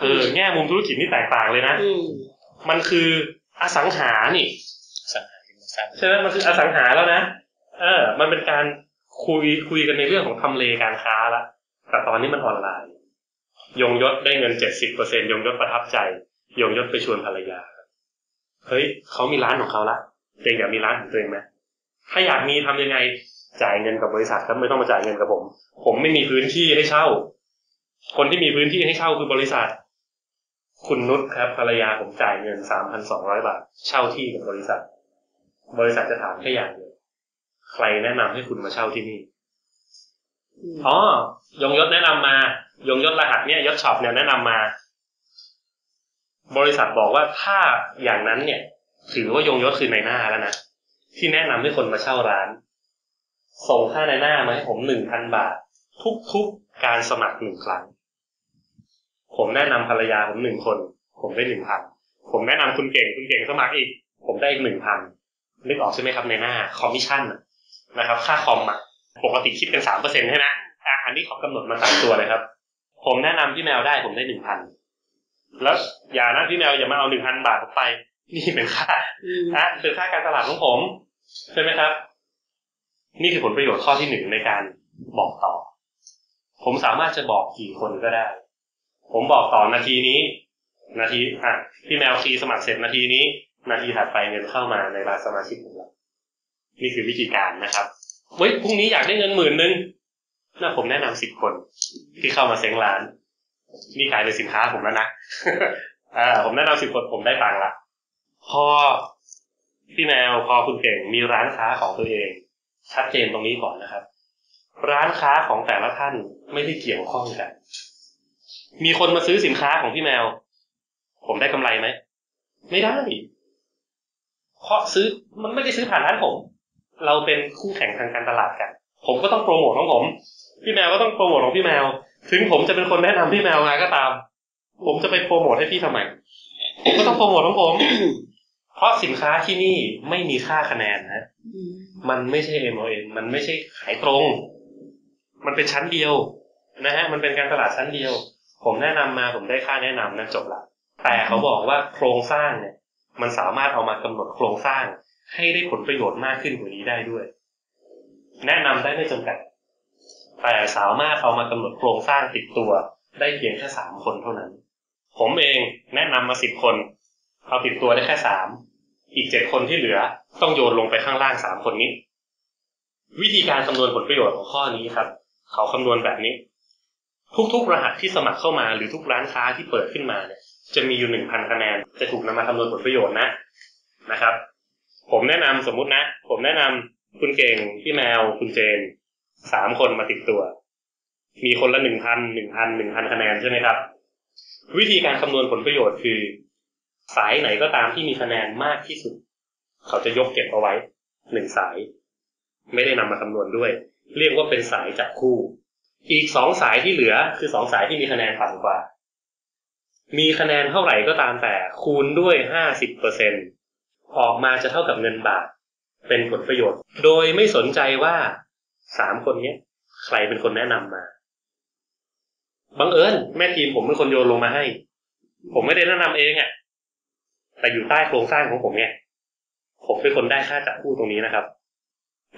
เออแง่มุมธุรกิจนี่แตกต่างเลยนะอืมมันคืออสังหานี่สังหาริมทรัพย์ใช่ไหมมันคืออสังหาแล้วนะเออ มันเป็นการคุยคุยกันในเรื่องของทำเลการค้าละแต่ตอนนี้มันออนไลน์ ยงยศได้เงินเจ็ดสิบเปอร์เซ็นยงยศประทับใจ ยงยศไปชวนภรรยาเฮ้ยเขามีร้านของเขาละตัวเองอยากมีร้านของตัวเองไหมถ้าอยากมีทำยังไงจ่ายเงินกับบริษัทครับไม่ต้องมาจ่ายเงินกับผม ผมไม่มีพื้นที่ให้เช่า คนที่มีพื้นที่ให้เช่าคือบริษัท คุณนุชครับภรรยาผมจ่ายเงินสามพันสองร้อยบาท เช่าที่กับบริษัท บริษัทจะถามแค่อย่างเดียวใครแนะนำให้คุณมาเช่าที่นี่มอ๋อยงยศแนะนำมา ยงยศรหัสเนี่ยยศช็อปเนี่ยแนะนำมา บริษัทบอกว่าถ้าอย่างนั้นเนี่ย ถือว่ายงยศคือในหน้าแล้วนะที่แนะนำให้คนมาเช่าร้าน ส่งค่าในหน้ามาให้ผมหนึ่งพันบาท ทุกๆการสมัครหนึ่งครั้ง ผมแนะนำภรรยาผมหนึ่งคน ผมได้หนึ่งพันผมแนะนำคุณเก่งคุณเก่งสมัครอีก ผมได้อีกหนึ่งพันนึกออกใช่ไหมครับในหน้าคอมมิชชั่นน่ะนะครับ ค่าคอมอะปกติคิดเป็นสามเปอร์เซ็นต์ใช่ไหมอะอันนี้เขากำหนดมาสามตัวเลยครับ ผมแนะนำพี่แมวได้ผมได้หนึ่งพันแล้วอย่านะพี่แมวอย่ามาเอาหนึ่งพันบาทผมไป นี่เป็นค่าอืมอะคือค่าการตลาดของผมใช่ไหมครับ นี่คือผลประโยชน์ข้อที่หนึ่งในการบอกต่อ ผมสามารถจะบอกกี่คนก็ได้ ผมบอกต่อนาทีนี้ นาทีอะพี่แมวฟรีสมัครเสร็จนาทีนี้ นาทีถัดไปเงินเข้ามาในรายสมาชิกของเรานี่คือวิธีการนะครับเว้ยพรุ่งนี้อยากได้เงินหมื่นนึงน่าผมแนะนำสิบคนที่เข้ามาเซ็งร้าน นี่ขายในสินค้าผมแล้วนะอ่าผมแนะนำสิบคนผมได้ตังค์ละพอพี่แมวพอคุณเก่งมีร้านค้าของตัวเอง ชัดเจนตรงนี้ก่อนนะครับ ร้านค้าของแต่ละท่านไม่ได้เกี่ยวข้องกัน มีคนมาซื้อสินค้าของพี่แมว ผมได้กำไรไหม ไม่ได้ เพราะซื้อมันไม่ได้ซื้อผ่านร้านผม เราเป็นคู่แข่งทางการตลาดกัน ผมก็ต้องโปรโมทของผม พี่แมวก็ต้องโปรโมทของพี่แมว ถึงผมจะเป็นคนแนะนำพี่แมวมาก็ตาม ผมจะไปโปรโมทให้พี่ทำไมผมก็ต้องโปรโมทของผม เพราะสินค้าที่นี่ไม่มีค่าคะแนนนะอืมมันไม่ใช่ MLM มันไม่ใช่ขายตรง มันเป็นชั้นเดียวนะฮะ มันเป็นการตลาดชั้นเดียว ผมแนะนำมาผมได้ค่าแนะนำนะจบละแต่เขาบอกว่าโครงสร้างเนี่ย มันสามารถเอามากำหนดโครงสร้าง ให้ได้ผลประโยชน์มากขึ้นกว่านี้ได้ด้วย แนะนำได้ไม่จำกัด แต่สามารถเอามากำหนดโครงสร้างติดตัว ได้เพียงแค่สามคนเท่านั้น ผมเองแนะนำมาสิบคน เอาติดตัวได้แค่สามอีกเจ็ดคนที่เหลือ ต้องโยนลงไปข้างล่างสามคนนี้ วิธีการคำนวณผลประโยชน์ของข้อนี้ครับ เขาคำนวณแบบนี้ ทุกๆ รหัสที่สมัครเข้ามาหรือทุกร้านค้าที่เปิดขึ้นมาเนี่ยจะมีอยู่หนึ่งพันคะแนน จะถูกนำมาคำนวณผลประโยชน์นะนะครับ ผมแนะนำสมมุตินะ ผมแนะนำคุณเก่งพี่แมวคุณเจนสามคนมาติดตัว มีคนละหนึ่งพันหนึ่งพันหนึ่งพันคะแนนใช่ไหมครับ วิธีการคำนวณผลประโยชน์คือ สายไหนก็ตามที่มีคะแนนมากที่สุด เขาจะยกเก็บเอาไว้หนึ่งสาย ไม่ได้นำมาคำนวณด้วย เรียกว่าเป็นสายจับคู่ อีกสองสายที่เหลือคือสองสายที่มีคะแนนต่ำกว่า มีคะแนนเท่าไหร่ก็ตามแต่คูณด้วยห้าสิบเปอร์เซ็นออกมาจะเท่ากับเงินบาท เป็นผลประโยชน์ โดยไม่สนใจว่าสามคนเนี้ย ใครเป็นคนแนะนำมาบังเอิญแม่ทีมผมเป็นคนโยนลงมาให้ ผมไม่ได้แนะนำเองอะ่ะ แต่อยู่ใต้โครงสร้างของผมเนี่ยผมเป็นคนได้ค่าจับคู่ตรงนี้นะครับ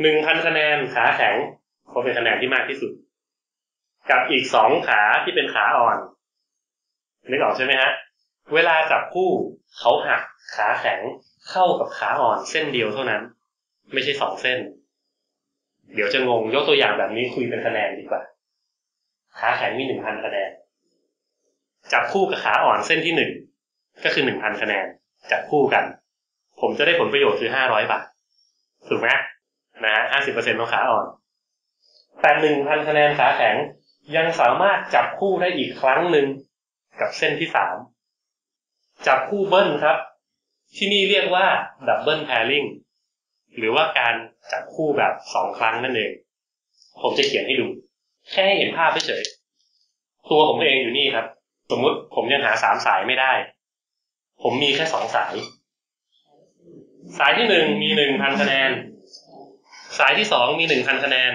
หนึ่งพันคะแนนขาแข็งเพราเป็นคะแนนที่มากที่สุด กับอีกสองขาที่เป็นขาอ่อนนึกออกใช่ไหมฮะ เวลาจับคู่เขาหักขาแข็งเข้ากับขาอ่อนเส้นเดียวเท่านั้น ไม่ใช่สองเส้น เดี๋ยวจะงงยกตัวอย่างแบบนี้คุยเป็นคะแนนดีกว่า ขาแข็งมีหนึ่งพันคะแนน จับคู่กับขาอ่อนเส้นที่หนึ่งก็คือหนึ่งพันคะแนน จับคู่กัน ผมจะได้ผลประโยชน์คือห้าร้อยบาทถูกไหมนะฮะห้าสิบเปอร์เซ็นต์ของขาอ่อนแต่หนึ่งพันคะแนนขาแข็ง ยังสามารถจับคู่ได้อีกครั้งหนึ่งกับเส้นที่สามจับคู่เบิ้ลครับ ที่นี่เรียกว่าดับเบิลแพริงหรือว่าการจับคู่แบบสองครั้งนั่นเอง ผมจะเขียนให้ดู แค่ให้เห็นภาพเฉยๆตัวผมเองอยู่นี่ครับ สมมุติผมยังหาสามสายไม่ได้ ผมมีแค่สองสาย สายที่หนึ่งมีหนึ่งพันคะแนน สายที่สองมีหนึ่งพันคะแนน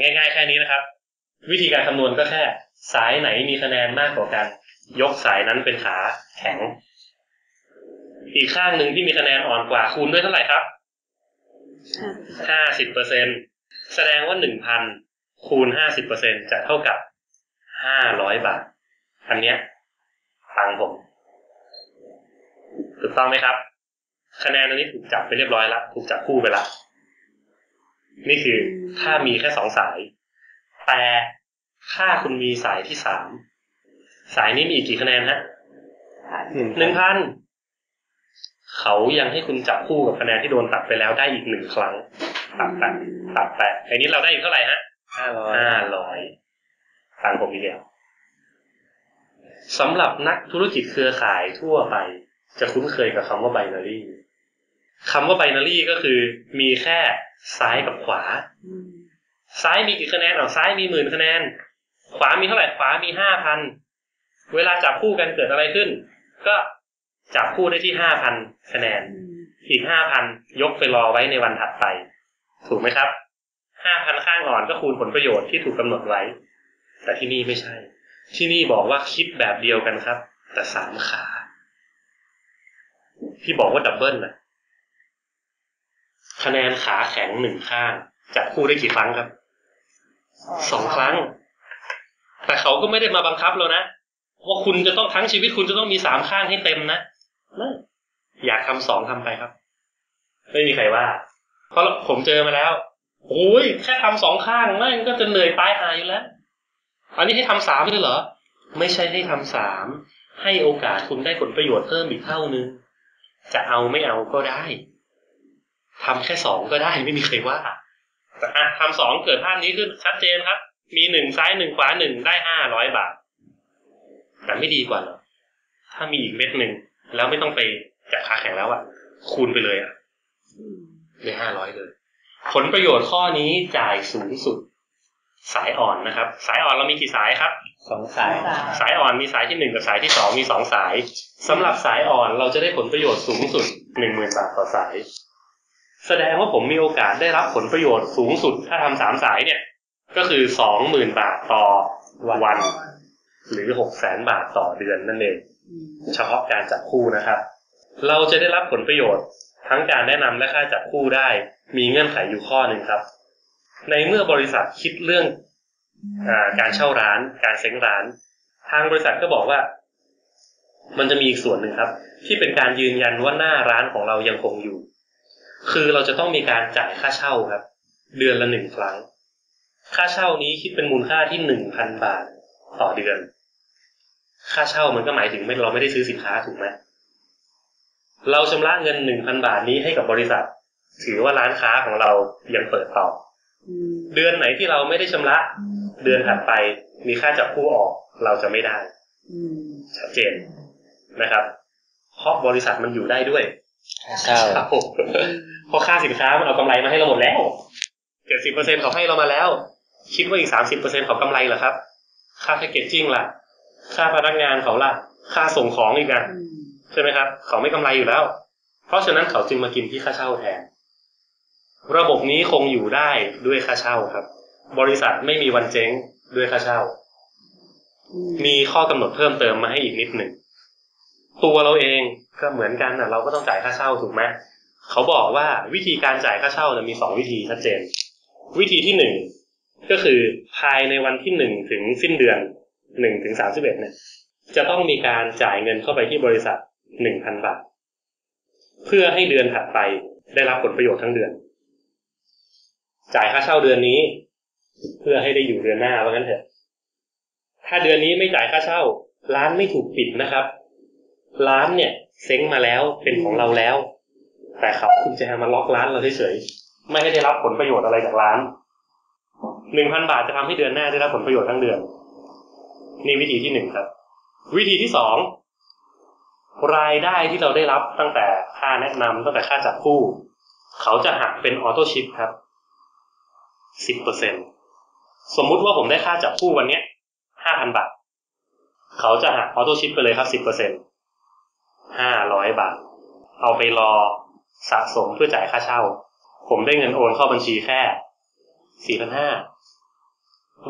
ง่ายๆแค่นี้นะครับ วิธีการคำนวณก็แค่ สายไหนมีคะแนนมากกว่ากัน ยกสายนั้นเป็นขาแข็ง อีกข้างหนึ่งที่มีคะแนนอ่อนกว่าคูณด้วยเท่าไหร่ครับห้าสิบเปอร์เซ็นแสดงว่าหนึ่งพันคูณห้าสิบเปอร์เซ็นจะเท่ากับห้าร้อยบาท อันเนี้ยตังผม ถูกต้องไหมครับ คะแนนอันนี้ถูกจับไปเรียบร้อยละถูกจับคู่ไปละนี่คือถ้ามีแค่สองสาย แต่ถ้าคุณมีสายที่สามสายนี้มีอีกกี่คะแนนฮะผ่านหนึ่งพันเขายังให้คุณจับคู่กับคะแนนที่โดนตัดไปแล้วได้อีกหนึ่งครั้ง ตัดแปะตัดแปะไอ้นี้เราได้อีกเท่าไหร่ฮะห้าร้อยห้าร้อยตังค์ผมอีกแล้วสำหรับนักธุรกิจเครือข่ายทั่วไป จะคุ้นเคยกับคำว่าไบนารีคำว่าไบนารีก็คือมีแค่ซ้ายกับขวาอืม ซ้ายมีกี่คะแนนเอาซ้ายมีหมื่นคะแนน ขวามีเท่าไหร่ขวามีห้าพันเวลาจับคู่กันเกิดอะไรขึ้น ก็จับคู่ได้ที่ห้าพันคะแนน อีกห้าพันยกไปรอไว้ในวันถัดไป ถูกไหมครับห้าพันข้างอ่อนก็คูณผลประโยชน์ที่ถูกกำหนดไว้ แต่ที่นี่ไม่ใช่ ที่นี่บอกว่าคิดแบบเดียวกันครับ แต่สามขา ที่บอกว่าดับเบิลน่ะคะแนนขาแข็งหนึ่งข้างจับคู่ได้กี่ครั้งครับ สองครั้ง แต่เขาก็ไม่ได้มาบังคับเรานะว่าคุณจะต้องทั้งชีวิตคุณจะต้องมีสามข้างให้เต็มนะไม่อยากทำสองทำไปครับ ไม่มีใครว่า เพราะผมเจอมาแล้วโอ้ยแค่ทำสองข้างแม่งก็จะเหนื่อยตายหายอยู่แล้ว อันนี้ให้ทำสามเลยเหรอ ไม่ใช่ให้ทำสามให้โอกาสคุณได้ผลประโยชน์เพิ่มอีกเท่านึง จะเอาไม่เอาก็ได้ทำแค่สองก็ได้ไม่มีใครว่า อะทำสองเกิดภาพนี้ขึ้นชัดเจนครับ มีหนึ่งซ้ายหนึ่งขวาหนึ่งได้ห้าร้อยบาท แต่ไม่ดีกว่าเหรอถ้ามีอีกเม็ดหนึ่งแล้วไม่ต้องไปจับขาแข็งแล้วอะคูณไปเลยอะอืมได้ห้าร้อยเลย ผลประโยชน์ข้อนี้จ่ายสูงสุด สายอ่อนนะครับ สายอ่อนเรามีกี่สายครับสองสาย สายอ่อนมีสายที่หนึ่งกับสายที่สองมีสองสายสำหรับสายอ่อนเราจะได้ผลประโยชน์สูงสุดหนึ่งหมื่นบาทต่อสาย แสดงว่าผมมีโอกาสได้รับผลประโยชน์สูงสุดถ้าทำสามสายเนี่ย ก็คือสองหมื่นบาทต่อวัน หรือหกแสนบาทต่อเดือนนั่นเองอืมเฉพาะการจับคู่นะครับ เราจะได้รับผลประโยชน์ทั้งการแนะนำและค่าจับคู่ได้ มีเงื่อนไขอยู่ข้อหนึ่งครับ ในเมื่อบริษัทคิดเรื่องอาการเช่าร้าน การเซ้งร้าน ทางบริษัทก็บอกว่า มันจะมีอีกส่วนหนึ่งครับ ที่เป็นการยืนยันว่าหน้าร้านของเรายังคงอยู่ คือเราจะต้องมีการจ่ายค่าเช่าครับ เดือนละหนึ่งครั้ง ค่าเช่านี้คิดเป็นมูลค่าที่หนึ่งพันบาทต่อเดือน ค่าเช่ามันก็หมายถึงไม่เราไม่ได้ซื้อสินค้าถูกไหมเราชำระเงินหนึ่งพันบาทนี้ให้กับบริษัท ถือว่าร้านค้าของเรายังเปิดต่ออืมเดือนไหนที่เราไม่ได้ชำระ เดือนถัดไปมีค่าจับคู่ออกเราจะไม่ได้อืมชัดเจนนะครับเพราะบริษัทมันอยู่ได้ด้วยเช่าครับผม เพราะค่าสินค้ามันเอากำไรมาให้เราหมดแล้วเจ็ดสิบเปอร์เซ็นเขาให้เรามาแล้ว คิดว่าอีกสามสิบเปอร์เซ็นเขากำไรเหรอครับ ค่าแพคเกจจิ้งล่ะ ค่าพนักงานเขาล่ะ ค่าส่งของอีกอะอืมใช่ไหมครับ เขาไม่กำไรอยู่แล้ว เพราะฉะนั้นเขาจึงมากินที่ค่าเช่าแทน ระบบนี้คงอยู่ได้ด้วยค่าเช่าครับ บริษัทไม่มีวันเจ๊งด้วยค่าเช่าอืมมีข้อกำหนดเพิ่มเติมมาให้อีกนิดหนึ่งตัวเราเองก็เหมือนกันนะเราก็ต้องจ่ายค่าเช่าถูกไหม เขาบอกว่าวิธีการจ่ายค่าเช่าเนี่ยมีสองวิธีชัดเจน วิธีที่หนึ่งก็คือภายในวันที่หนึ่งถึงสิ้นเดือนหนึ่งถึงสามสิบเอ็ดเนี่ย จะต้องมีการจ่ายเงินเข้าไปที่บริษัทหนึ่งพันบาท เพื่อให้เดือนถัดไปได้รับผลประโยชน์ทั้งเดือน จ่ายค่าเช่าเดือนนี้ เพื่อให้ได้อยู่เดือนหน้าว่างั้นเถอะ ถ้าเดือนนี้ไม่จ่ายค่าเช่า ร้านไม่ถูกปิดนะครับ ร้านเนี่ย เซ้งมาแล้วเป็นของเราแล้ว แต่เขาคุณจะมาล็อกร้านเราเฉยๆไม่ให้ได้รับผลประโยชน์อะไรจากร้านหนึ่งพันบาทจะทำให้เดือนหน้าได้รับผลประโยชน์ทั้งเดือน นี่วิธีที่หนึ่งครับ วิธีที่สองรายได้ที่เราได้รับตั้งแต่ค่าแนะนำตั้งแต่ค่าจับคู่ เขาจะหักเป็นออโต้ชิปครับสิบเปอร์เซ็นสมมุติว่าผมได้ค่าจับคู่วันเนี้ยห้าพันบาท เขาจะหักออโต้ชิปไปเลยครับสิบเปอร์เซ็นห้าร้อยบาท เอาไปรอ สะสมเพื่อจ่ายค่าเช่า ผมได้เงินโอนเข้าบัญชีแค่สี่พันห้า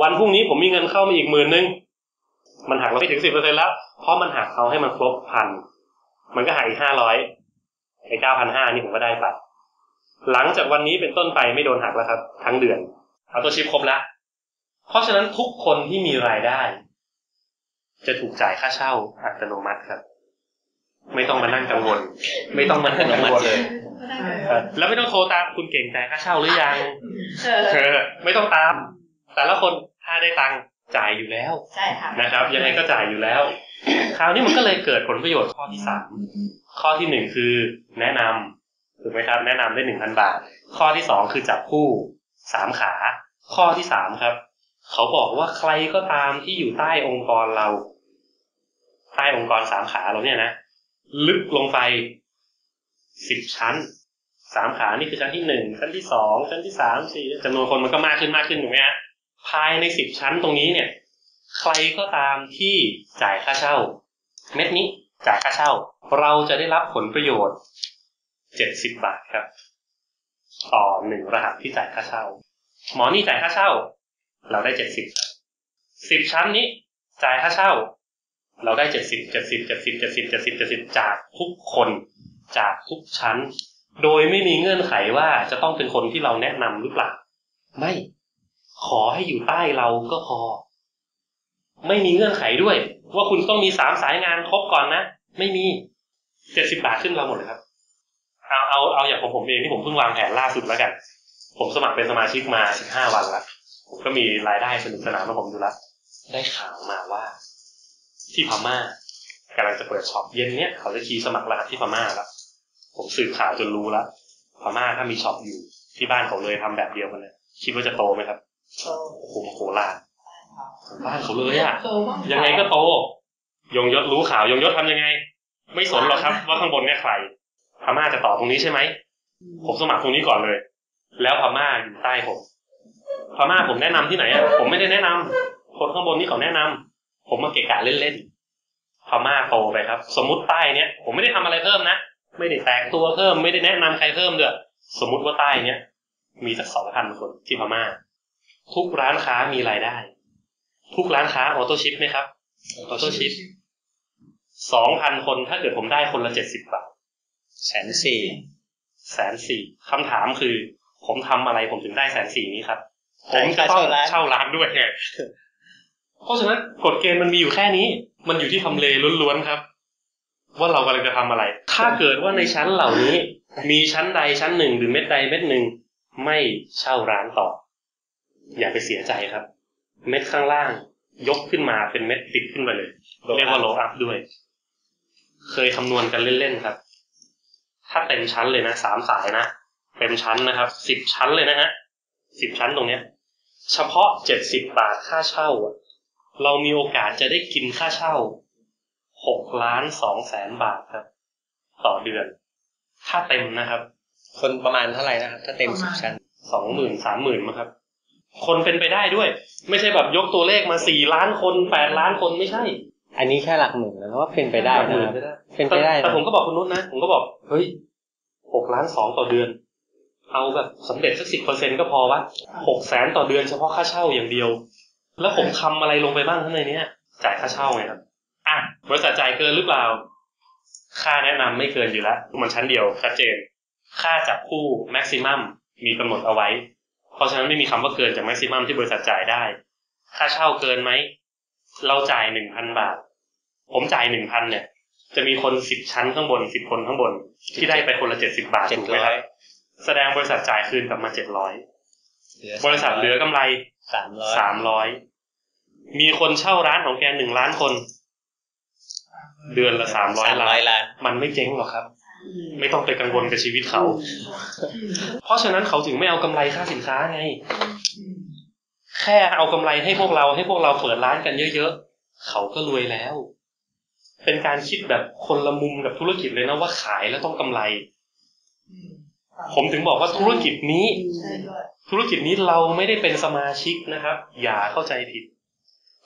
วันพรุ่งนี้ผมมีเงินเข้ามาอีกหมื่นนึงมันหักเราไม่ถึงสิบเปอร์เซ็นแล้ว เพราะมันหักเอาให้มันครบพันมันก็หักอีกห้าร้อยไอ้เก้าพันห้านี่ผมก็ได้ไปหลังจากวันนี้เป็นต้นไปไม่โดนหักแล้วครับ ทั้งเดือนเอาตัวชิปครบและเพราะฉะนั้นทุกคนที่มีรายได้ จะถูกจ่ายค่าเช่าอัตโนมัติครับ ไม่ต้องมานั่งกังวล ไม่ต้องมานั่งกังวลเลยเออแล้วไม่ต้องโทรตามคุณเก่งแต่ายค่าเช่าหรือยังเออเออไม่ต้องตาม แต่ละคนถ้าได้ตังค์จ่ายอยู่แล้วใช่ค่ะนะครับ ยังไงก็จ่ายอยู่แล้ว คราวนี้มันก็เลยเกิดผลประโยชน์ข้อที่สามข้อที่หนึ่งคือแนะนำถูกไหมครับ แนะนำได้หนึ่งพันบาท ข้อที่สองคือจับคู่สามขา ข้อที่สามครับ เขาบอกว่าใครก็ตามที่อยู่ใต้องค์กรเรา ใต้องค์กรสามขาเราเนี่ยนะ ลึกลงไปสิบชั้นสามขานี่คือชั้นที่หนึ่งชั้นที่สองชั้นที่สามสี่จำนวนคนมันก็มากขึ้นมากขึ้นถูกไหมฮะภายในสิบชั้นตรงนี้เนี่ย ใครก็ตามที่จ่ายค่าเช่า เม็ดนี้จ่ายค่าเช่า เราจะได้รับผลประโยชน์เจ็ดสิบบาทครับ ต่อหนึ่งรหัสที่จ่ายค่าเช่า หมอนี่จ่ายค่าเช่า เราได้เจ็ดสิบสิบชั้นนี้จ่ายค่าเช่า เราได้เจ็ดสิบเจ็ดสิบเจ็ดสิบเจ็ดสิบเจ็ดสิบเจ็ดสิบจากทุกคนจากทุกชั้น โดยไม่มีเงื่อนไขว่าจะต้องเป็นคนที่เราแนะนำหรือเปล่า ไม่ ขอให้อยู่ใต้เราก็พอ ไม่มีเงื่อนไขด้วย ว่าคุณต้องมีสามสายงานครบก่อนนะ ไม่มีเจ็ดสิบาทขึ้นเราหมดเลยครับ เอาเอาเอาอย่างของผมเองที่ผมเพิ่งวางแผนล่าสุดแล้วกัน ผมสมัครเป็นสมาชิกมาสิบห้าวันแล้วผมก็มีรายได้สนุกสนานของผมอยู่แล้วได้ข่าวมาว่า ที่พม่ากำลังจะเปิดช็อปเย็นเนี้ยเขาจะคีย์สมัครรหัสที่พม่าแล้วผมสืบข่าวจนรู้แล้วพม่าถ้ามีช็อปอยู่ที่บ้านเขาเลยทำแบบเดียวกันเลยคิดว่าจะโตไหมครับโอ้โหโคราชบ้านเขาเลยอะยังไงก็โต ยงยศรู้ข่าวยงยศทำยังไง ไม่สนหรอกครับ ว่าข้างบนเนี่ยใครพม่าจะต่อตรงนี้ใช่ไหมผมสมัครตรงนี้ก่อนเลย แล้วพม่าอยู่ใต้ผมพม่าผมแนะนำที่ไหนอะผมไม่ได้แนะนำคนข้างบนนี่เขาแนะนำ ผมมาเกะกะเล่นๆพม่าโตไปครับ สมมุติใต้เนี่ยผมไม่ได้ทำอะไรเพิ่มนะไม่ได้แตกตัวเพิ่มไม่ได้แนะนำใครเพิ่มเด้อสมมุติว่าใต้เนี่ยมีสักสองพันคนที่พม่า ทุกร้านค้ามีรายได้ ทุกร้านค้าออโต้ชิปไหมครับออโต้ชิปสองพันคนถ้าเกิดผมได้คนละเจ็ดสิบบาทแสนสี่แสนสี่คำถามคือ ผมทำอะไรผมถึงได้แสนสี่นี้ครับ ผมจะต้องเช่าร้านด้วยไง เพราะฉะนั้นกฎเกณฑ์มันมีอยู่แค่นี้ มันอยู่ที่ทำเลล้วนๆครับ ว่าเรากำลังจะทำอะไร ถ้าเกิดว่าในชั้นเหล่านี้ มีชั้นใดชั้นหนึ่งหรือเม็ดใดเม็ดหนึ่งไม่เช่าร้านต่อ อย่าไปเสียใจครับ เม็ดข้างล่าง ยกขึ้นมาเป็นเม็ดติดขึ้นไปเลยเรียกว่าโลอัพด้วย เคยคำนวณกันเล่นๆครับ ถ้าเต็มชั้นเลยนะสามสายนะเต็มชั้นนะครับสิบชั้นเลยนะฮะสิบชั้นตรงเนี้ย เฉพาะเจ็ดสิบบาทค่าเช่าอะ เรามีโอกาสจะได้กินค่าเช่าหกล้านสองแสนบาทครับ ต่อเดือน ถ้าเต็มนะครับ คนประมาณเท่าไหร่นะครับ ถ้าเต็มสิบชั้นสองหมื่นสามหมื่นมั้งครับ คนเป็นไปได้ด้วย ไม่ใช่แบบยกตัวเลขมาสี่ล้านคนแปดล้านคนไม่ใช่ อันนี้แค่หลักหมื่นแล้วว่าเป็นไปได้หลักหนะมื่นครับไปได้เป็นไปได้ แต่นะผมก็บอกคุณนุชนะ ผมก็บอก เฮ้ยหกล้านสองต่อเดือน เอาแบบสำเร็จสักสิบเปอร์เซ็นก็พอวะหกแสนต่อเดือนเฉพาะค่าเช่าอย่างเดียว แล้วผมทำอะไรลงไปบ้างข้างในเนี้ยจ่ายค่าเช่าไงครับอะบริษัทจ่ายเกินหรือเปล่า ค่าแนะนำไม่เกินอยู่แล้วมันชั้นเดียวชัดเจน ค่าจับคู่แม็กซิมัมมีกำหนดเอาไว้ เพราะฉะนั้นไม่มีคำว่าเกินจากแม็กซิมัมที่บริษัทจ่ายได้ ค่าเช่าเกินไหม เราจ่ายหนึ่งพันบาท ผมจ่ายหนึ่งพันเนี่ย จะมีคนสิบชั้นข้างบนสิบคนข้างบน ที่ได้ไปคนละเจ็ดสิบาทเจ็ดถูกไหมร้คอรัยบแสดงบริษัทจ่ายคืนกลับมาเจ็ดร้อยเหลือบริษัทเหลือกำไร สามร้อยสามร้อยมีคนเช่าร้านของแกหนึ่งล้านคน เดือนละสามร้อยสามล้าร้อนยล้าน มันไม่เจ๊งหรอกครับ ไม่ต้องไปกังวลกับชีวิตเขา เพราะฉะนั้นเขาถึงไม่เอากำไรค่าสินค้าไง แค่เอากำไรให้พวกเราให้พวกเราเปิดร้านกันเยอะๆ เขาก็รวยแล้ว เป็นการคิดแบบคนละมุมกับธุรกิจเลยนะว่าขายแล้วต้องกำไร ผมถึงบอกว่าธุรกิจนี้ใช่ด้วยธุรกิจนี้เราไม่ได้เป็นสมาชิกนะครับ อย่าเข้าใจผิด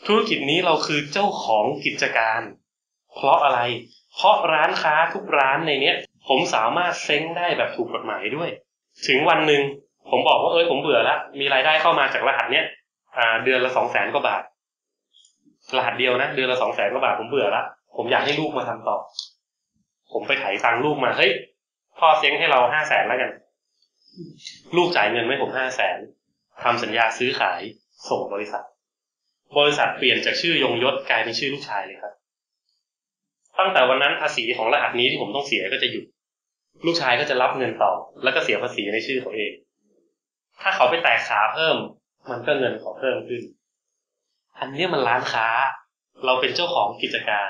ธุรกิจนี้เราคือเจ้าของกิจการ เพราะอะไร เพราะร้านค้าทุกร้านในเนี้ย ผมสามารถเซ้งได้แบบถูกกฎหมายด้วย ถึงวันหนึ่งผมบอกว่าเอ้ยผมเบื่อละมีรายได้เข้ามาจากรหัสเนี้ยอ่า เดือนละสองแสนกว่าบาท รหัสเดียวนะเดือนละสองแสนกว่าบาทผมเบื่อละผมอยากให้ลูกมาทำต่อ ผมไปไถตังค์ลูกมาเฮ้ย พ่อเซ้งให้เราห้าแสนแล้วกัน ลูกจ่ายเงินให้ผมห้าแสนทำสัญญาซื้อขายส่งบริษัท บริษัทเปลี่ยนจากชื่อยงยศกลายเป็นชื่อลูกชายเลยครับ ตั้งแต่วันนั้นภาษีของรหัสนี้ที่ผมต้องเสียก็จะหยุด ลูกชายก็จะรับเงินต่อ แล้วก็เสียภาษีในชื่อเขาเอง ถ้าเขาไปแตกขาเพิ่ม มันก็เงินเขาเพิ่มขึ้น อันนี้มันร้านค้า เราเป็นเจ้าของกิจการ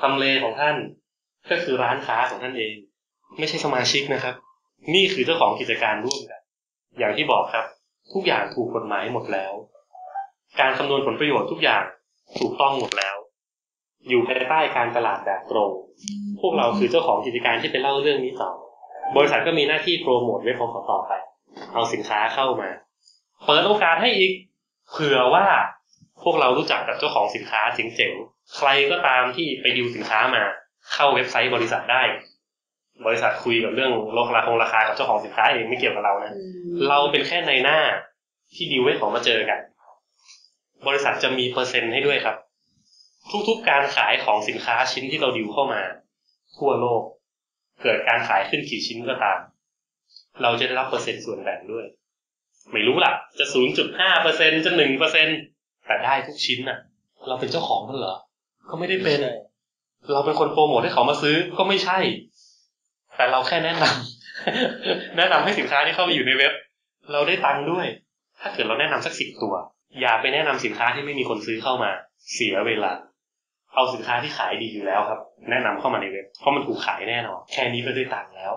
ทำเลของท่านก็คือร้านค้าของท่านเอง ไม่ใช่สมาชิกนะครับ นี่คือเจ้าของกิจการร่วมกัน อย่างที่บอกครับ ทุกอย่างถูกกฎหมายหมดแล้ว การคำนวณผลประโยชน์ทุกอย่างถูกต้องหมดแล้ว อยู่ภายใต้การตลาดแบบตรง พวกเราคือเจ้าของกิจการที่ไปเล่าเรื่องนี้ต่อ บริษัทก็มีหน้าที่โปรโมทเว็บของเขาต่อไป เอาสินค้าเข้ามา เปิดโอกาสให้อีก เผื่อว่าพวกเรารู้จักกับเจ้าของสินค้าเจ๋งๆ ใครก็ตามที่ไปดิวสินค้ามา เข้าเว็บไซต์บริษัทได้ บริษัทคุยกับเรื่องราคาคงราคากับเจ้าของสินค้าเองไม่เกี่ยวกับเรานะอืมเราเป็นแค่ในหน้าที่ดิวให้เขามาเจอกัน บริษัทจะมีเปอร์เซ็นต์ให้ด้วยครับ ทุกๆการขายของสินค้าชิ้นที่เราดิวเข้ามา ทั่วโลก เกิดการขายขึ้นกี่ชิ้นก็ตาม เราจะได้รับเปอร์เซ็นต์ส่วนแบ่งด้วย ไม่รู้ล่ะ จะ0.5เปอร์เซ็นจะ1เปอร์เซ็นแต่ได้ทุกชิ้นน่ะ เราเป็นเจ้าของมันเหรอก็ไม่ได้เป็นเราเป็นคนโปรโมทให้เขามาซื้อก็ไม่ใช่ แต่เราแค่แนะนำแนะนำให้สินค้าที่เข้าไปอยู่ในเว็บ เราได้ตังค์ด้วย ถ้าเกิดเราแนะนำสักสิบตัว อย่าไปแนะนำสินค้าที่ไม่มีคนซื้อเข้ามา เสียเวลา เอาสินค้าที่ขายดีอยู่แล้วครับ แนะนำเข้ามาในเว็บเพราะมันถูกขายแน่นอนแค่นี้ก็ได้ตังค์แล้ว